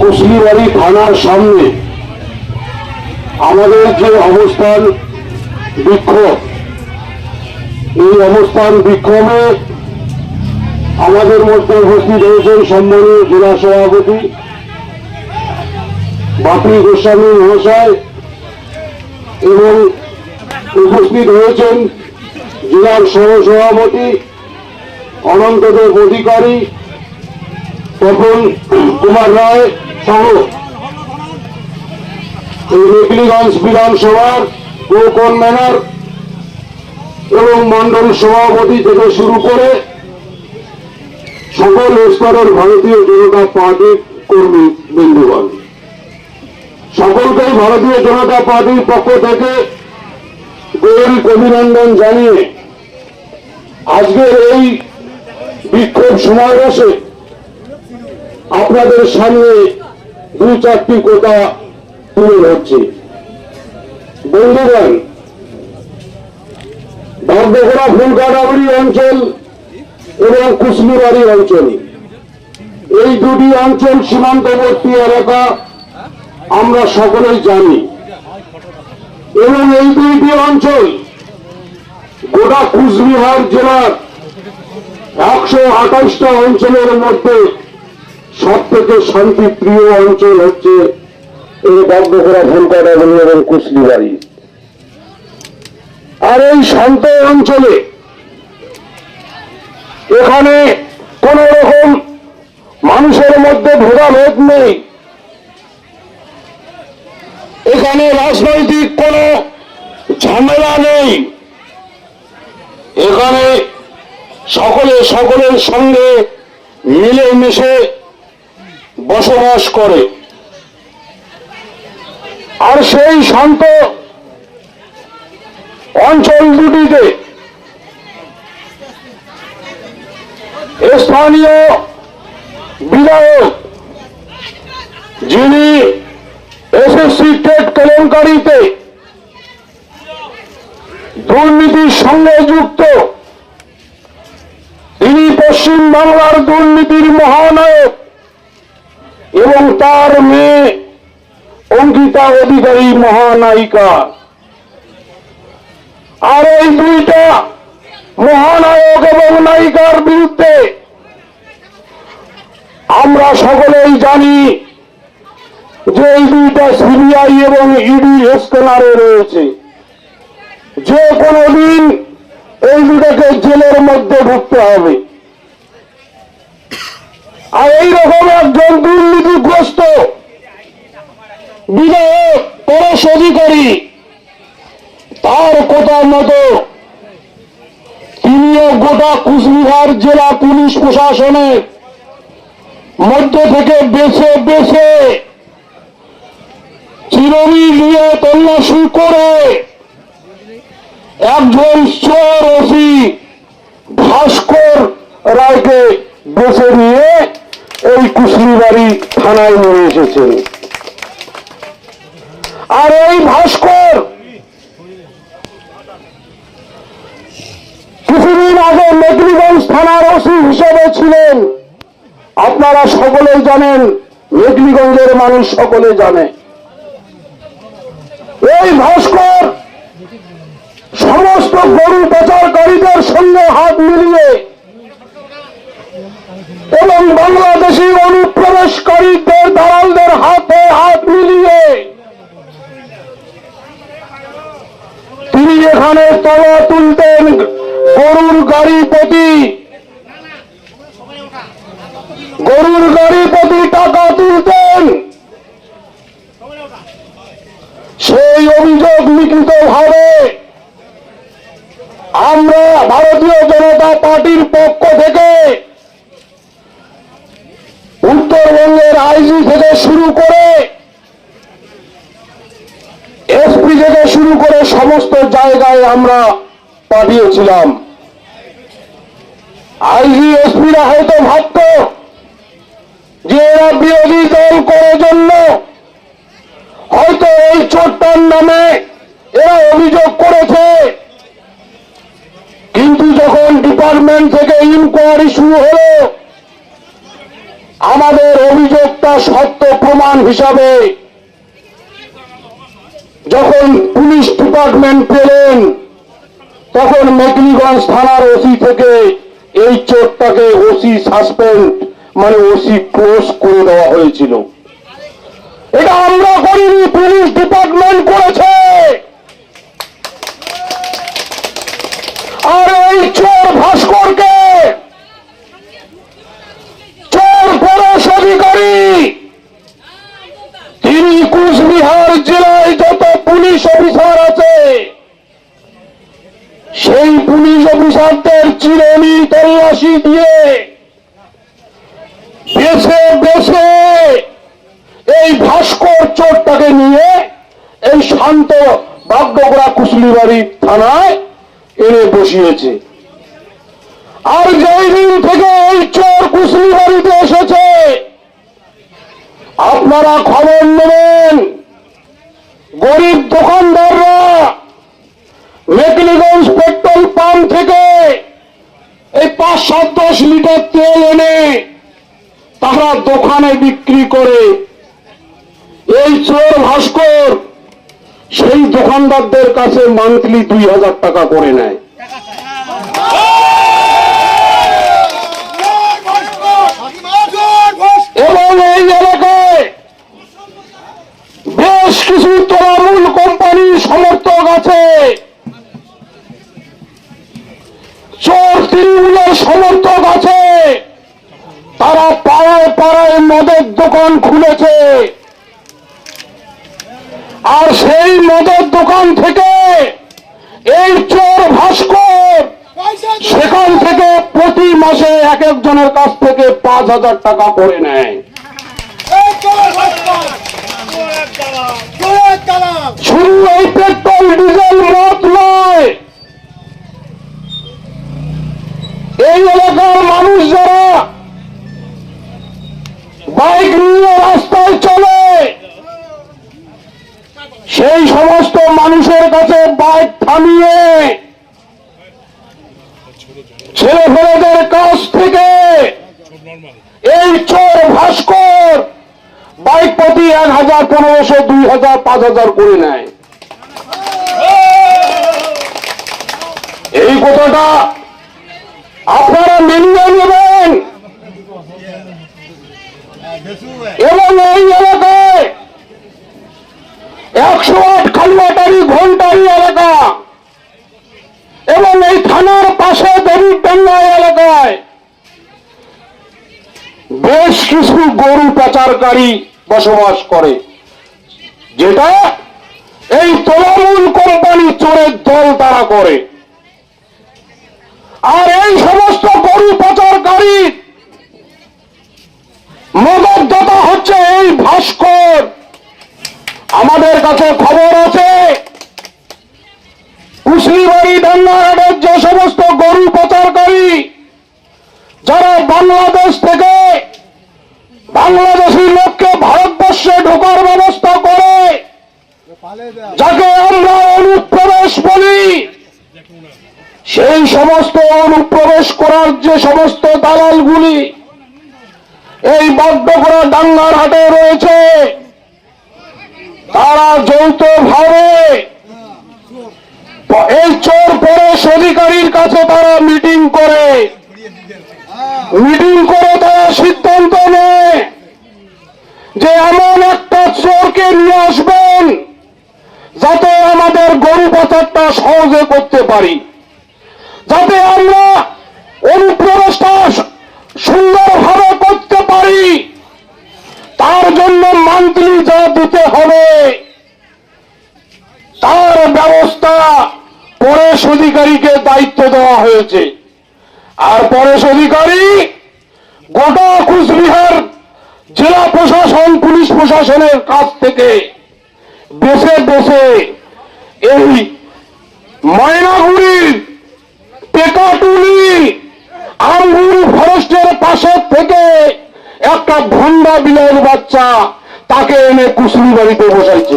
কুশলিবাড়ি থানার সামনে আমাদের যে অবস্থান বিক্ষোভ, এই অবস্থান বিক্ষোভে আমাদের মধ্যে উপস্থিত হয়েছেন সম্মানীয় জেলা সভাপতি বাপি গোস্বামী মহাশয় এবং উপস্থিত হয়েছেন জেলার সহসভাপতি অনন্তদেব অধিকারী তপন কুমার রায় মেকলিগঞ্জ বিধানসভার গো কনভেনার এবং মন্ডল সভাপতি থেকে শুরু করে সকল স্তরের ভারতীয় জনতা পার্টির কর্মী বন্ধুগণ সকলকেই ভারতীয় জনতা পার্টির পক্ষ থেকে গৌরিক অভিনন্দন জানিয়ে আজকের এই বিক্ষোভ সমাবেশে আপনাদের সামনে দু চারটি কথা তুলে ধরছি। বন্ধুগণ বাগডোগরা ফুলকাটাবড়ি অঞ্চল এবং কুশলিবাড়ি অঞ্চল। এই দুটি অঞ্চল সীমান্তবর্তী এলাকা আমরা সকলেই জানি। এবং এই দুইটি অঞ্চল গোটা কুচবিহার জেলার একশো আঠাশটা অঞ্চলের মধ্যে সব থেকে শান্তিপ্রিয় অঞ্চল হচ্ছে এই বগ্নকরা ভুলকাটাগুলি এবং কুচলিবাড়ি আর এই শান্ত অঞ্চলে এখানে কোন রকম মানুষের মধ্যে ভেদাভেদ নেই। এখানে রাজনৈতিক কোন ঝামেলা নেই। এখানে সকলে সকলের সঙ্গে মিলেমিশে বসবাস করে। আর সেই শান্ত অঞ্চল দুটিতে স্থানীয় বিধায়ক যিনি এসএসসি টেট কেলেঙ্কারিতে দুর্নীতির সঙ্গে যুক্ত, তিনি পশ্চিম বাংলার দুর্নীতির মহানায়ক এবং তার মেয়ে অঙ্কিতা অধিকারী মহানায়িকা। আর এই দুইটা মহানায়ক এবং নায়িকার বিরুদ্ধে আমরা সকলেই জানি যে এই দুইটা সিবিআই এবং ইডি স্ক্যানারে রয়েছে। যে কোনো দিন এই দুটাকে জেলের মধ্যে ঢুকতে হবে। আর এইরকম একজন দুর্নীতিগ্রস্ত বিধায়ক অধিকারী তার কথা মতো তিনিও গোটা কুচবিহার জেলা পুলিশ প্রশাসনের মধ্য থেকে বেছে বেছে চিরনি নিয়ে তল্লাশি করে একজন চোর ওসি ভাস্কর রায়কে বেছে নিয়ে এই কুশলিবাড়ি থানায় নিয়ে এসেছেন আর এই ভাস্কর! কিছুদিন আগে মেঘলিগঞ্জ থানার ওসি হিসেবে ছিলেন। আপনারা সকলেই জানেন মেঘলিগঞ্জের মানুষ সকলে জানে। এই ভাস্কর, সমস্ত গরু পাচারকারীদের সঙ্গে হাত মিলিয়ে এবং বাংলাদেশি অনুপ্রবেশকারীদের দালালদের হাতে হাত মিলিয়ে তিনি এখানে তলা তুলতেন গরুর গাড়ি প্রতি। গরুর গাড়ি প্রতি টাকা তুলতেন। সেই অভিযোগ লিখিত ভাবে আমরা ভারতীয় জনতা পার্টির পক্ষ থেকে উত্তরবঙ্গের আইজি থেকে শুরু করে এসপি থেকে শুরু করে সমস্ত জায়গায় আমরা পাঠিয়েছিলাম। আইজি, এসপিরা হয়তো ভাবত যে এরা বিরোধী দল করার জন্য হয়তো এই চোরটার নামে এরা অভিযোগ করেছে। কিন্তু যখন ডিপার্টমেন্ট থেকে ইনকোয়ারি শুরু হলো আমাদের অভিযোগটা সত্য প্রমাণ হিসাবে, যখন পুলিশ ডিপার্টমেন্ট পেলেন, তখন মেকলিগঞ্জ থানার ওসি থেকে এই চোরটাকে ওসি সাসপেন্ড মানে ওসি পোস্ট করে দেওয়া হয়েছিল। এটা আমরা করিনি, পুলিশ ডিপার্টমেন্ট করেছে আর এই চোর ভাস্করকে চোর পরশ অধিকারী তিনি কুচবিহার জেলায় যত পুলিশ অফিসার আছে সেই পুলিশ অফিসারদের চিরনি তল্লাশি দিয়ে। বেছে বেছে এই ভাস্কর চোরটাকে নিয়ে এই শান্ত বাগডোগরা কুশলিবাড়ি থানায় এনে বসিয়েছে। আর যেই দিন থেকে এই চোর কুশলিবাড়িতে এসেছে, আপনারা খবর নেবেন। গরিব দোকানদাররা মেকলিগঞ্জ পেট্রোল পাম্প থেকে এই পাঁচ সাত দশ লিটার তেল এনে তারা দোকানে বিক্রি করে। এই চোর ভাস্কর, সেই দোকানদারদের কাছে মান্থলি দুই হাজার টাকা করে নেয়। এবং এই এলাকায় বেশ কিছু তৃণমূল কোম্পানির সমর্থক আছে। তৃণমূলের সমর্থক আছে। তারা পাড়ায় পাড়ায় মদের দোকান খুলেছে। আর সেই মদের দোকান থেকে এই চোর ভাস্কর সেখান থেকে প্রতি মাসে এক একজনের কাছ থেকে পাঁচ হাজার টাকা করে নেয়। শুধু এই পেট্রোল ডিজেল এই এলাকার মানুষ যারা বাইক নিয়ে রাস্তায় চলে, সেই সমস্ত মানুষের কাছে বাইক থামিয়ে ছেলে ফেলেদের কাছ থেকে এই চোর ভাস্কর বাইক প্রতি এক হাজার, পনেরোশো, দুই হাজার, পাঁচ হাজার করে নেয়। এই কথাটা আপনারা মেনে নেবেন। এবং এই এলাকায় একশো আট ঘন্টারি এলাকা এবং এই থানার পাশে দেবীডাঙ্গা এলাকায় বেশ কিছু গরু পাচারকারী বসবাস করে, যেটা এই তৃণমূল কোম্পানি চোরের দল তারা করে। আর এই সমস্ত গরু পাচারকারী মদতদাতা হচ্ছে এই ভাস্কর। আমাদের কাছে খবর আছে। কুশলিবাড়ি ডাঙ্গাহাটের যে সমস্ত গরু পাচারকারী যারা বাংলাদেশ থেকে বাংলাদেশি লোককে ভারতবর্ষে ঢোকার ব্যবস্থা করে যাকে আমরা অনুপ্রবেশ বলি সেই সমস্ত অনুপ্রবেশ করার যে সমস্ত দালালগুলি এই বাদ্যকরা ডাঙ্গার হাটে রয়েছে। তারা যৌথ ভাবে এই চোর পরেশ অধিকারীর কাছে তারা মিটিং করে। মিটিং করে তারা সিদ্ধান্ত নেয় যে এমন একটা চোরকে নিয়ে আসবেন যাতে আমাদের গরু পাচারটা সহজে করতে পারি। যাতে আমরা অনুপ্রবেশটা সুন্দরভাবে করতে পারি। তার জন্য মান্থলি যা দিতে হবে, তার ব্যবস্থা পরেশ অধিকারীকে দায়িত্ব দেওয়া হয়েছে। আর পরেশ অধিকারী গোটা কুচবিহার জেলা প্রশাসন, পুলিশ প্রশাসনের কাছ থেকে বেছে বেছে এই ময়নাগুড়ির তাকে এনে কুশলি বাড়িতে বসাইছে।